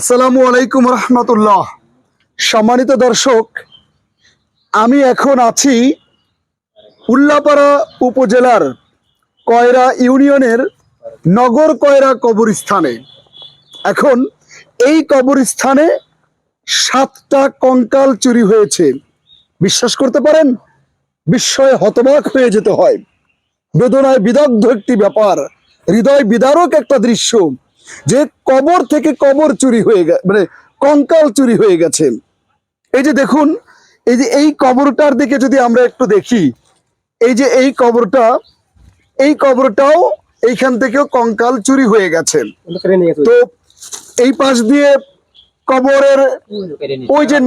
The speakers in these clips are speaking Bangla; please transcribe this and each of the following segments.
আসসালামু আলাইকুম রহমতুল্লাহ। সম্মানিত দর্শক, আমি এখন আছি উল্লাপাড়া উপজেলার কয়রা ইউনিয়নের নগর কয়রা কবরস্থানে। এখন এই কবরস্থানে সাতটা কঙ্কাল চুরি হয়েছে। বিশ্বাস করতে পারেন? বিস্ময়ে হতবাক হয়ে যেতে হয়। বেদনায় বিদগ্ধ একটি ব্যাপার, হৃদয় বিদারক একটা দৃশ্য। যে কবর থেকে কবর চুরি হয়ে গে মানে কঙ্কাল চুরি হয়ে গেছে। এই যে দেখুন এই যে এই কবরটার দিকে যদি আমরা একটু দেখি এই যে এই কবরটা এই কবরটাও এইখান থেকেও কঙ্কাল চুরি হয়ে গেছে। তো এই পাশ দিয়ে কবরের ওই যে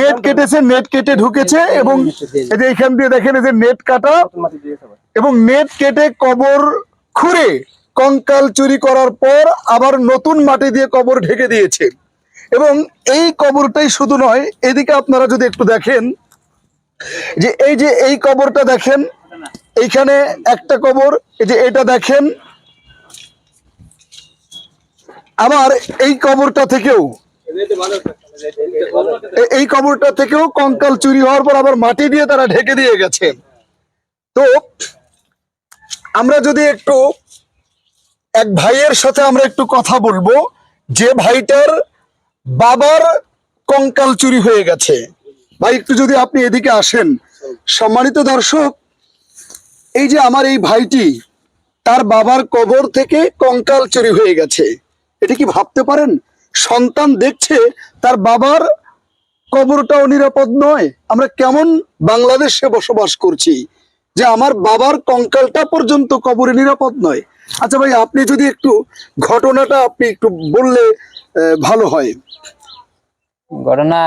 নেট কেটেছে নেট কেটে ঢুকেছে এবং এই যে এইখান দিয়ে দেখেন এই যে নেট কাটা এবং নেট কেটে কবর খুঁড়ে কঙ্কাল চুরি করার পর আবার নতুন মাটি দিয়ে কবর ঢেকে দিয়েছে। এবং এই কবরটাই শুধু নয়, এদিকে আপনারা যদি একটু দেখেন, যে এই যে এই কবরটা দেখেন, এইখানে একটা কবর, এই যে এটা দেখেন, আবার এই কবরটা থেকেও এই কবরটা থেকেও কঙ্কাল চুরি হওয়ার পর আবার মাটি দিয়ে তারা ঢেকে দিয়ে গেছে। তো, আমরা যদি একটু এক ভাইয়ের সাথে আমরা একটু কথা বলব। যে ভাইটার বাবার কঙ্কাল চুরি হয়ে গেছে। ভাই, একটু যদি আপনি এদিকে আসেন। সম্মানিত দর্শক, এই যে আমার এই ভাইটি, তার বাবার কবর থেকে কঙ্কাল চুরি হয়ে গেছে। এটা কি ভাবতে পারেন? সন্তান দেখছে তার বাবার কবরটাও নিরাপদ নয়। আমরা কেমন বাংলাদেশে বসবাস করছি যে আমার বাবার কঙ্কালটা পর্যন্ত কবরে নিরাপদ নয়। আচ্ছা ভাই আপনি যদি একটু ঘটনাটা আপনি একটু বললে ভালো হয়। ঘটনা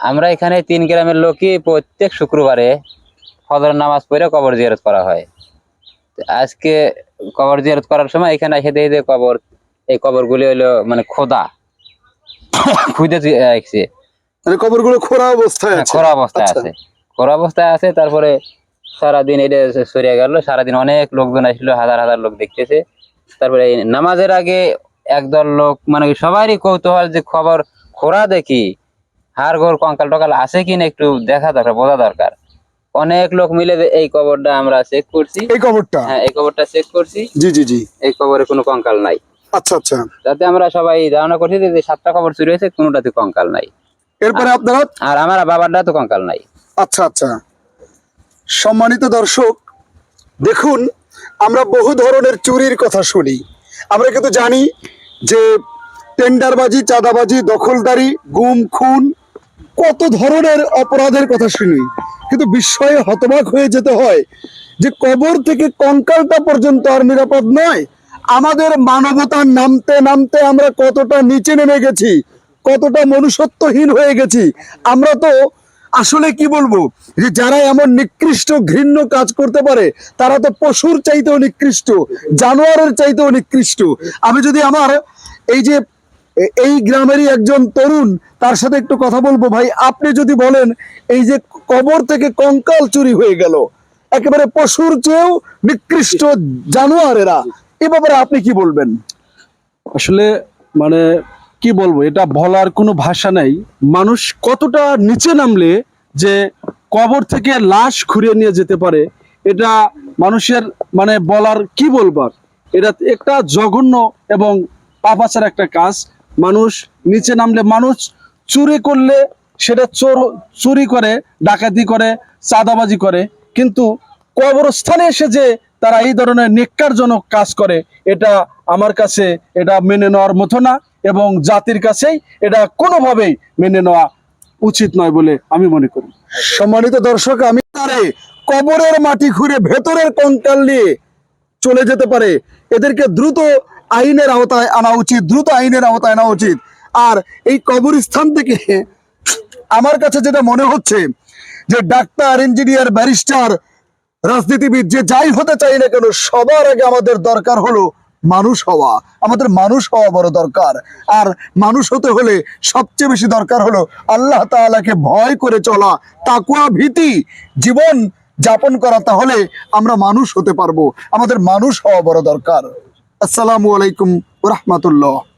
আমরা এখানে তিন গ্রামের লোকই প্রত্যেক শুক্রবারে ফজর নামাজ পড়ে কবর জিয়ারত করা হয়। আজকে কবর জিয়ারত করার সময় এখানে এসে দেখি যে কবর এই কবরগুলি হলো মানে খোদা। খুঁজে রাখছে মানে কবরগুলো খোরা অবস্থায় খোরা অবস্থায় আচ্ছা। আছে। খোরা অবস্থায় আছে তারপরে সারাদিন এটা সরিয়ে গেল সারাদিন অনেক লোকজন আসলো হাজার হাজার লোক দেখতেছে। তারপরে নামাজের আগে একদল লোক মানে সবারই কৌতূহল যে খবর খোরা দেখি হাড় ঘর কঙ্কাল টকাল আছে কিনা একটু দেখা দরকার বোঝা দরকার। অনেক লোক মিলে এই কবরটা আমরা চেক করছি। এই কবরটা হ্যাঁ এই কবরটা চেক করছি। জি জি জি। এই কবরে কোনো কঙ্কাল নাই। আচ্ছা আচ্ছা। যাতে আমরা সবাই ধারণা করছি যে যে সাতটা কবর চুরি হয়েছে কোনোটাতে কঙ্কাল নাই। এরপরে আপনারা? আর আমার বাবারটা তো কঙ্কাল নাই। আচ্ছা আচ্ছা। সম্মানিত দর্শক, দেখুন, আমরা বহু ধরনের চুরির কথা শুনি। আমরা কিন্তু জানি যে টেন্ডারবাজি, চাঁদাবাজি, দখলদারি, গুম, খুন, কত ধরনের অপরাধের কথা শুনি। কিন্তু বিস্ময়ে হতবাক হয়ে যেতে হয় যে কবর থেকে কঙ্কালটা পর্যন্ত আর নিরাপদ নয়। আমাদের মানবতার নামতে নামতে আমরা কতটা নিচে নেমে গেছি, কতটা মনুষ্যত্বহীন হয়ে গেছি। আমরা তো আসলে কি বলব? যে যারা এমন নিকৃষ্ট ঘৃণ্য কাজ করতে পারে, তারা তো পশুর চাইতেও নিকৃষ্ট, জানোয়ারের চাইতেও নিকৃষ্ট। আমি যদি আমার এই যে এই গ্রামেরই একজন তরুণ, তার সাথে একটু কথা বলব ভাই। আপনি যদি বলেন, এই যে কবর থেকে কঙ্কাল চুরি হয়ে গেল, একেবারে পশুর চেয়েও নিকৃষ্ট জানোয়ারেরা, এ ব্যাপারে আপনি কি বলবেন? আসলে মানে কি বলব, এটা বলার কোনো ভাষা নেই। মানুষ কতটা নিচে নামলে যে কবর থেকে লাশ খুঁড়িয়ে নিয়ে যেতে পারে, এটা মানুষের মানে বলার কি বলবার এটা একটা জঘন্য এবং পাপাচার একটা কাজ। মানুষ নিচে নামলে মানুষ চুরি করলে সেটা চোর, চুরি করে, ডাকাতি করে, চাঁদাবাজি করে। কিন্তু কবরস্থানে এসে যে তারা এই ধরনের নেককারজনক কাজ করে, এটা আমার কাছে এটা মেনে নেওয়ার মতো না। এবং জাতির কাছেই এটা কোনোভাবেই মেনে নেওয়া উচিত নয় বলে আমি মনে করি। সম্মানিত দর্শক, আমি তারে কবরের মাটি খুঁড়ে ভেতরের কঙ্কাল নিয়ে চলে যেতে পারে। এদেরকে দ্রুত আইনের আওতায় আনা উচিত, দ্রুত আইনের আওতায় আনা উচিত। আর এই কবরস্থান থেকে আমার কাছে যেটা মনে হচ্ছে যে ডাক্তার, ইঞ্জিনিয়ার, ব্যারিস্টার, রাজনীতিবিদ, যে যাই হতে চাই না কেন, সবার আগে আমাদের দরকার হলো মানুষ হওয়া, আমাদের মানুষ হওয়া বড় দরকার। আর মানুষ হতে হলে সবচেয়ে বেশি দরকার হলো আল্লাহ তাআলাকে ভয় করে চলা তাকুয়া ভীতি, জীবন যাপন করা, তাহলে আমরা মানুষ হতে পারব। আমাদের মানুষ হওয়া বড় দরকার। আসসালামু আলাইকুম রহমতুল্লাহ।